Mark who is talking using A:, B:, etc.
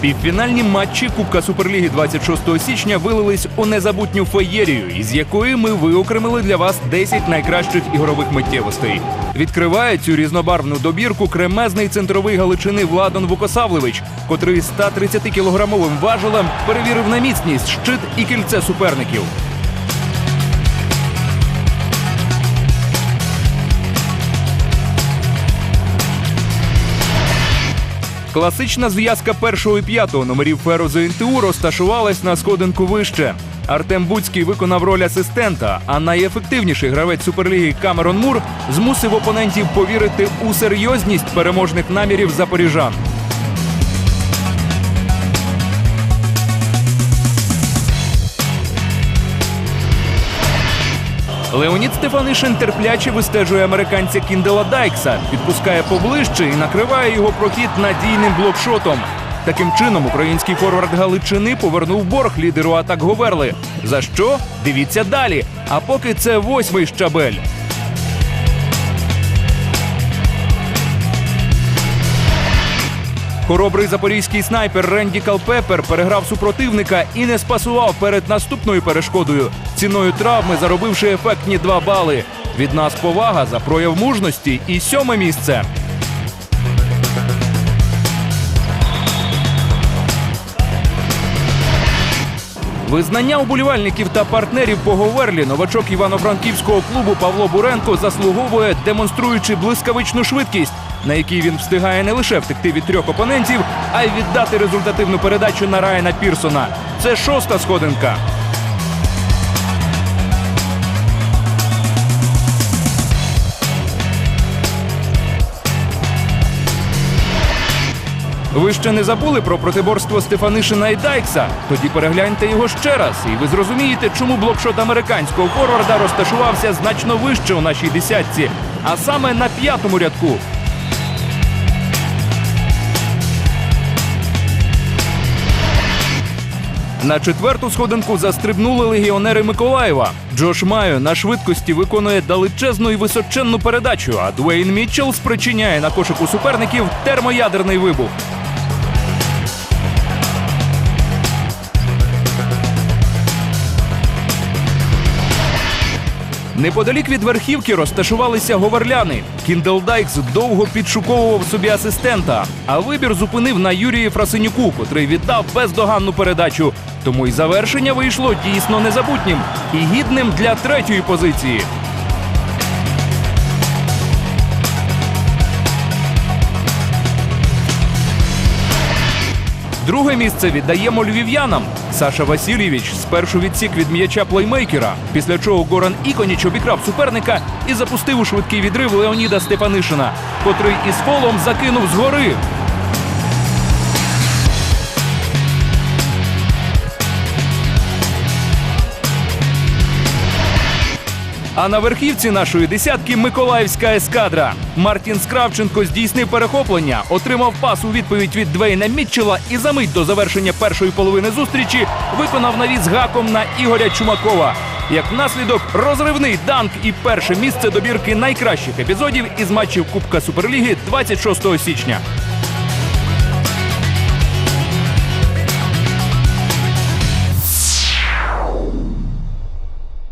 A: Півфінальні матчі Кубка Суперліги 26 січня вилились у незабутню феєрію, із якої ми виокремили для вас 10 найкращих ігрових миттєвостей. Відкриває цю різнобарвну добірку кремезний центровий галичини Владон Вукосавлевич, котрий 130-кілограмовим важелем перевірив на міцність щит і кільце суперників. Класична зв'язка першого і п'ятого номерів Ферозу НТУ розташувалась на сходинку вище. Артем Буцький виконав роль асистента, а найефективніший гравець суперліги Камерон Мур змусив опонентів повірити у серйозність переможних намірів запоріжан. Леонід Стефанишин терпляче вистежує американця Кіндела Дайкса, підпускає поближче і накриває його прохід надійним блокшотом. Таким чином, український форвард Галичини повернув борг лідеру атак Говерли. За що? Дивіться далі. А поки це восьмий щабель. Хоробрий запорізький снайпер Ренді Калпепер переграв супротивника і не спасував перед наступною перешкодою, ціною травми заробивши ефектні два бали. Від нас повага за прояв мужності і сьоме місце. Визнання уболівальників та партнерів по Говерлі новачок івано-франківського клубу Павло Буренко заслуговує, демонструючи блискавичну швидкість, на якій він встигає не лише втекти від трьох опонентів, а й віддати результативну передачу на Райана Пірсона. Це шоста сходинка. Ви ще не забули про протиборство Стефанишина і Дайкса? Тоді перегляньте його ще раз, і ви зрозумієте, чому блокшот американського форварда розташувався значно вище у нашій десятці, а саме на п'ятому рядку. На четверту сходинку застрибнули легіонери Миколаєва. Джош Майо на швидкості виконує далечезну і височенну передачу, а Дуейн Мітчелл спричиняє на кошику суперників термоядерний вибух. Неподалік від верхівки розташувалися говерляни. Кіндел Дайкс довго підшуковував собі асистента, а вибір зупинив на Юрії Фрасенюку, котрий віддав бездоганну передачу. Тому й завершення вийшло дійсно незабутнім і гідним для третьої позиції. Друге місце віддаємо львів'янам. Саша Васильєвич спершу відсік від м'яча плеймейкера, після чого Горан Іконіч обікрав суперника і запустив у швидкий відрив Леоніда Степанишина, котрий із фолом закинув згори. А на верхівці нашої десятки Миколаївська ескадра. Мартін Скравченко здійснив перехоплення, отримав пас у відповідь від Двейна Мітчела і за мить до завершення першої половини зустрічі виконав навіс гаком на Ігоря Чумакова. Як наслідок, розривний данк і перше місце добірки найкращих епізодів із матчів Кубка Суперліги 26 січня.